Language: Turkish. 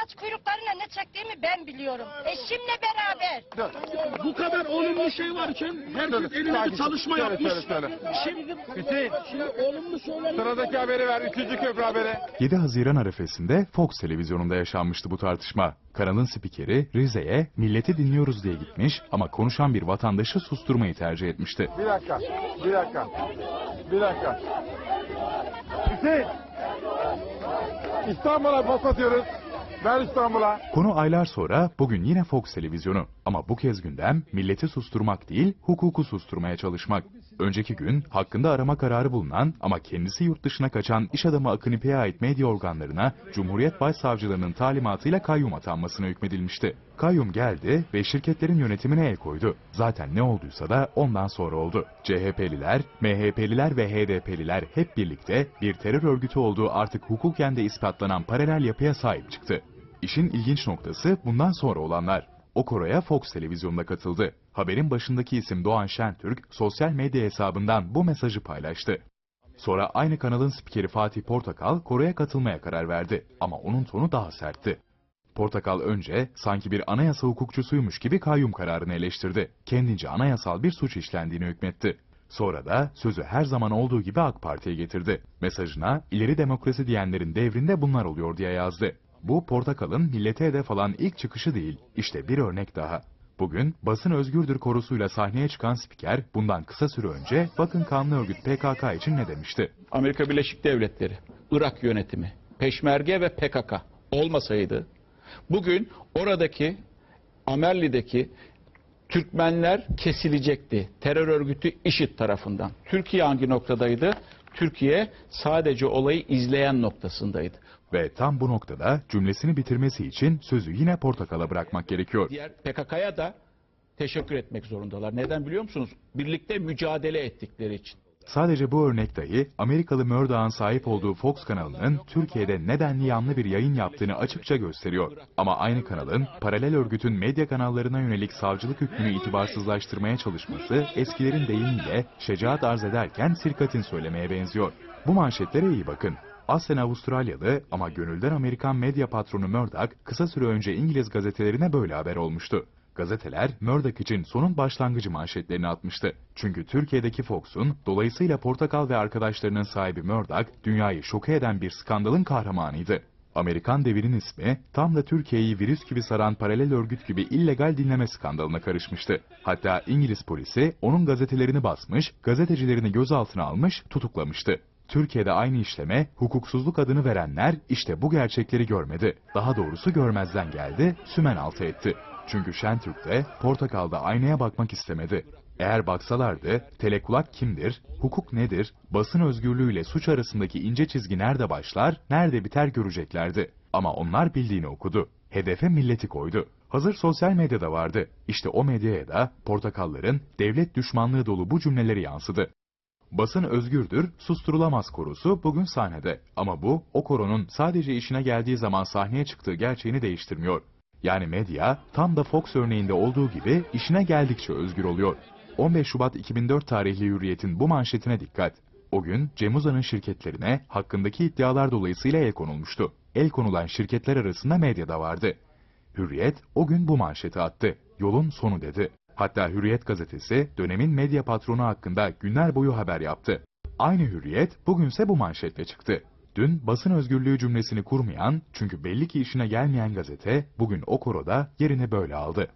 saç kuyruklarına ne çektiğimi ben biliyorum. Eşimle beraber. Bu kadar olumlu şey varken herkes elinde çalışma Söyle, yapmış. söyle, söyle. Şimdi, Hüseyin şimdi olumlu şeyler sıradaki haberi ver. Üçüncü köprü haberi. 7 Haziran arifesinde Fox televizyonunda yaşanmıştı bu tartışma. Kanalın spikeri Rize'ye milleti dinliyoruz diye gitmiş ama konuşan bir vatandaşı susturmayı tercih etmişti. Bir dakika. Bir dakika. Bir dakika. Hüseyin. İstanbul'a bok atıyoruz. Ver İstanbul'a. Konu aylar sonra bugün yine Fox televizyonu. Ama bu kez gündem milleti susturmak değil, hukuku susturmaya çalışmak. Önceki gün hakkında arama kararı bulunan ama kendisi yurt dışına kaçan iş adamı Akın İpek'e ait medya organlarına Cumhuriyet Başsavcılığının talimatıyla kayyum atanmasına hükmedilmişti. Kayyum geldi ve şirketlerin yönetimine el koydu. Zaten ne olduysa da ondan sonra oldu. CHP'liler, MHP'liler ve HDP'liler hep birlikte bir terör örgütü olduğu artık hukuken de ispatlanan paralel yapıya sahip çıktı. İşin ilginç noktası bundan sonra olanlar. O koroya Fox televizyonda katıldı. Haberin başındaki isim Doğan Şentürk sosyal medya hesabından bu mesajı paylaştı. Sonra aynı kanalın spikeri Fatih Portakal koroya katılmaya karar verdi ama onun tonu daha sertti. Portakal önce sanki bir anayasa hukukçusuymuş gibi kayyum kararını eleştirdi. Kendince anayasal bir suç işlendiğini hükmetti. Sonra da sözü her zaman olduğu gibi AK Parti'ye getirdi. Mesajına ileri demokrasi diyenlerin devrinde bunlar oluyor diye yazdı. Bu Portakal'ın millete hedef alan ilk çıkışı değil. İşte bir örnek daha. Bugün basın özgürdür korusuyla sahneye çıkan spiker bundan kısa süre önce bakın kanlı örgüt PKK için ne demişti? Amerika Birleşik Devletleri, Irak yönetimi, Peşmerge ve PKK olmasaydı bugün oradaki Amerli'deki Türkmenler kesilecekti. Terör örgütü IŞİD tarafından. Türkiye hangi noktadaydı? Türkiye sadece olayı izleyen noktasındaydı. Ve tam bu noktada cümlesini bitirmesi için sözü yine Portakal'a bırakmak gerekiyor. Diğer PKK'ya da teşekkür etmek zorundalar. Neden biliyor musunuz? Birlikte mücadele ettikleri için. Sadece bu örnek dahi Amerikalı Murdoch'un sahip olduğu Fox kanalının Türkiye'de nedenli yanlı bir yayın yaptığını açıkça gösteriyor. Ama aynı kanalın paralel örgütün medya kanallarına yönelik savcılık hükmünü itibarsızlaştırmaya çalışması eskilerin deyimiyle şecaat arz ederken sirkatin söylemeye benziyor. Bu manşetlere iyi bakın. Aslen Avustralyalı ama gönülden Amerikan medya patronu Murdoch kısa süre önce İngiliz gazetelerine böyle haber olmuştu. Gazeteler Murdoch için sonun başlangıcı manşetlerini atmıştı. Çünkü Türkiye'deki Fox'un dolayısıyla Portakal ve arkadaşlarının sahibi Murdoch dünyayı şoke eden bir skandalın kahramanıydı. Amerikan devinin ismi tam da Türkiye'yi virüs gibi saran paralel örgüt gibi illegal dinleme skandalına karışmıştı. Hatta İngiliz polisi onun gazetelerini basmış, gazetecilerini gözaltına almış, tutuklamıştı. Türkiye'de aynı işleme hukuksuzluk adını verenler işte bu gerçekleri görmedi. Daha doğrusu görmezden geldi, sümen altı etti. Çünkü Şentürk de Portakal'da aynaya bakmak istemedi. Eğer baksalardı telekulak kimdir, hukuk nedir, basın özgürlüğüyle suç arasındaki ince çizgi nerede başlar, nerede biter göreceklerdi. Ama onlar bildiğini okudu. Hedefe milleti koydu. Hazır sosyal medyada vardı. İşte o medyaya da portakalların devlet düşmanlığı dolu bu cümleleri yansıdı. Basın özgürdür, susturulamaz korusu bugün sahnede. Ama bu, o koronun sadece işine geldiği zaman sahneye çıktığı gerçeğini değiştirmiyor. Yani medya, tam da Fox örneğinde olduğu gibi işine geldikçe özgür oluyor. 15 Şubat 2004 tarihli Hürriyet'in bu manşetine dikkat. O gün Cem Uzan'ın şirketlerine hakkındaki iddialar dolayısıyla el konulmuştu. El konulan şirketler arasında medyada vardı. Hürriyet o gün bu manşeti attı. Yolun sonu dedi. Hatta Hürriyet gazetesi dönemin medya patronu hakkında günler boyu haber yaptı. Aynı Hürriyet bugünse bu manşetle çıktı. Dün basın özgürlüğü cümlesini kurmayan çünkü belli ki işine gelmeyen gazete bugün o koroda yerini böyle aldı.